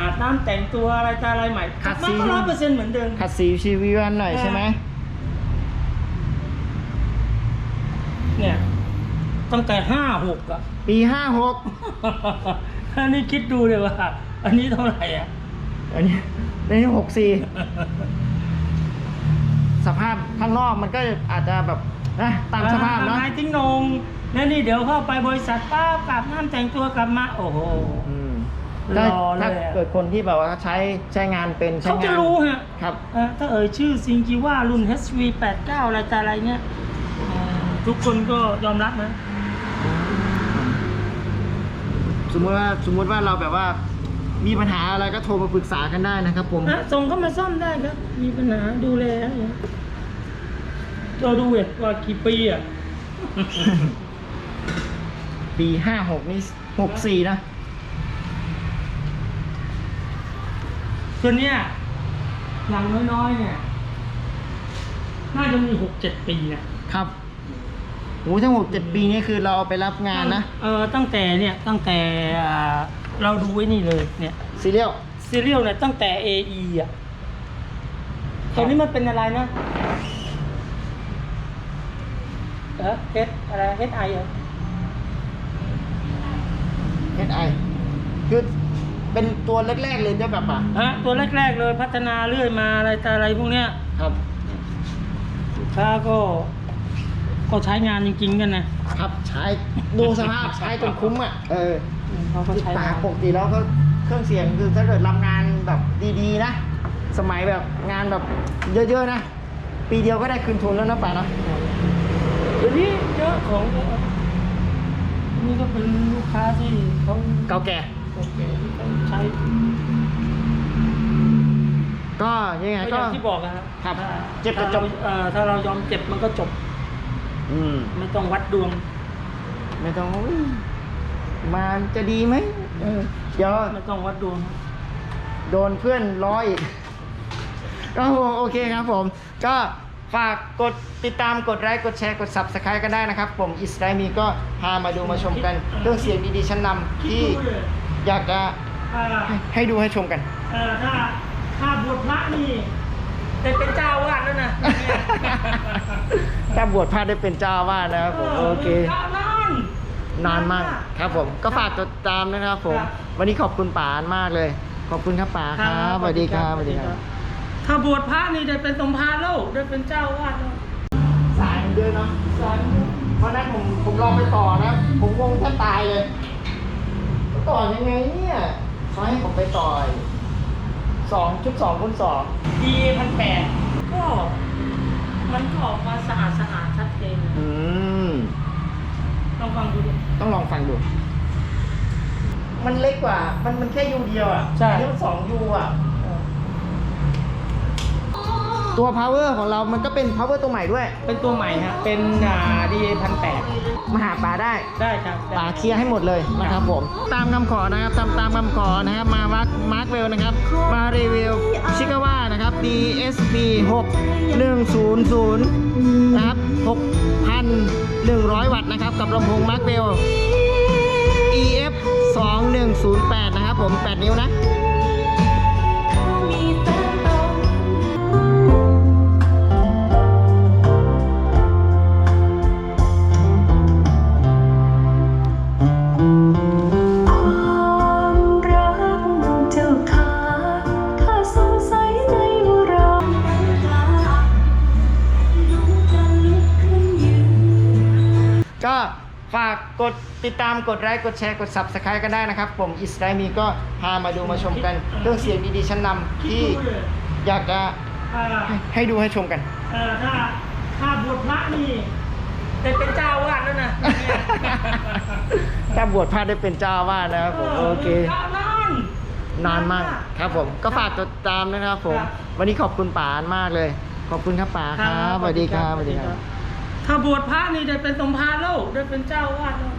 อาบน้ำแต่งตัวอะไรต่ออะไรใหม่ขัดมันสี ก็ร้อยเปอร์เซ็นต์เหมือนเดิม ขัดสีชีวิวันหน่อยใช่ไหม เนี่ย ตั้งแต่ห้าหกอะ ปีห้าหกอันนี้คิดดูเลยว่า อันนี้เท่าไหร่อะ อันนี้อันนี้หกสี่สภาพข้างนอกมันก็อาจจะแบบนะตามสภาพเนาะนายทิ้งนงแล้วนี่เดี๋ยวเข้าไปบริษัทป้าบกลับน้ำแต่งตัวกลับมา โอ้โห อืมร ถ้าอเลยถ้าอะเกิดคนที่แบบว่าใช้ใช้งานเป็นใช้เขางานจะรู้ฮะครับ เอ่อถ้าเอ่ยชื่อซิงกิว่ารุ่น HV89 อะไรแต่อะไรเนี่ยเอ่อทุกคนก็ยอมรับนะ สมมติว่าสมมติว่าเราแบบว่ามีปัญหาอะไรก็โทรมาปรึกษากันได้นะครับผมฮะส่งเข้ามาซ่อมได้ครับ มีปัญหาดูแลเนี่ยเราดูเว้ยว่ากี่ปีอะปีห้าหกนี่หกสี่นะ ตัวเนี้ยอย่างน้อยๆเนี่ย น่าจะมีหกเจ็ดปีนะครับโอ้ทั้งหกเจ็ดปีนี่คือเราเอาไปรับงานนะ เออตั้งแต่เนี่ยตั้งแต่อ่าเราดูไว้นี่เลยเนี่ยซีเรียลซีเรียลเนี่ยตั้งแต่ AE อะตัวนี้มันเป็นอะไรนะ เออ H อะไร HI เหรอเอสไอคือ เป็นตัวแรกๆเลยได้แบบอะฮะตัวแรกๆเลยพัฒนาเรื่อยมาอะไรแต่อะไรพวกเนี้ยครับลูกค้าก็ ก็ใช้งานจริงๆกันนะครับใช้ดูสภาพใช้จนคุ้มอะเออเขาก็ใช้ปางากนปกติแล้วก็เครื่องเสียงคือถ้าเกิดรับงานแบบดีๆนะ สมัยแบบงานแบบเยอะๆนะ ปีเดียวก็ได้คืนทุนแล้วนะป่าเนาะเดี๋ยวนี้เยอะของเยอะนี่ก็เป็นลูกค้าที่เขาเก่าแก่ โอเคที่เขาใช้ก็ยังไงก็อก็ ย่างที่บอกอะครับครับถ้าเจ็บก็จบ ถ้าเราเอ่อถ้าเรายอมเจ็บมันก็จบ อืม ไม่ต้องวัดดวง ไม่ต้องอุ๊ยมาจะดีไหมเออเดี๋ยวไม่ต้องวัดดวง โดนเพื่อนล้ออีกก็โอเคครับผม ก็ฝากกดติดตามกดไลค์กดแชร์กด subscribe กันได้นะครับ ผมอิสไลมีก็พามาดูมาชมกัน เครื่องเสียงดีๆชั้นนำที่คิดดูเลย อยากจะถ้าให้ให้ดูให้ชมกัน เอ่อถ้าถ้าบวชพระนี่ได้เป็นเจ้าวาดแล้วนะถ้าบวชพระได้เป็นเจ้าอาวาสนะครับผมโอเคนาน นานมากครับผมก็ฝากติดตามนะครับผมวันนี้ขอบคุณป๋านมากเลย ขอบคุณครับป๋าครับสวัสดีครับสวัสดีครับถ้าบวชพระนี่ได้เป็นสมภารแล้วได้เป็นเจ้าวาดแล้ว สายมันด้วยเนาะสอนเพราะฉะนั้นผมผมลองไปต่อนะ ผมงงแทบตายเลย ต่อยังไงเนี่ยเขาให้ผมไปต่อยสองชุดสองคูณสองดีพันแปดก็มันก็ออกมาสะอาดสะอาดชัดเจนอืม ลองฟังดูดิต้องลองฟังดู มันเล็กกว่า มันมันแค่ยูเดียวอะใช่ อันนี้มันสองยูอะ ตัว power ของเรามันก็เป็น power ตัวใหม่ด้วย เป็นตัวใหม่ฮะ เป็นอ่าดีพันแปดมาหาปลาได้ได้ครับได้ป่าเคลียร์ให้หมดเลยนะครับผม ตามคำขอนะครับ ตามตามคำขอนะครับ มามาร์คมาร์คเวลนะครับ มารีวิวชิคาว่านะครับ DSP 6100นะครับ6,100 วัตต์นะครับ กับลำโพงมาร์คเวล EF 2108 นะครับผม 8 นิ้วนะ ก็ฝากกดติดตามกดไลค์กดแชร์กด subscribe กันได้นะครับผมอิสไลมีก็พามาดูมาชมกันเครื่องเสียงดีๆชั้นนำที่อยากจะอ่าให้ให้ดูให้ชมกัน เอ่อถ้าถ้าบวชพระนี่ได้เป็นเจ้าวาดแล้วนะถ้าบวชพระได้เป็นเจ้าอาวาสนะครับผมโอเคนานนานมากครับผมก็ฝากติดตามนะครับผมวันนี้ขอบคุณป๋ามากเลย ขอบคุณครับป๋าครับสวัสดีครับ สวัสดีครับ ถ้าบวชพระนี่ได้เป็นสมภารแล้วได้เป็นเจ้าวาดแล้ว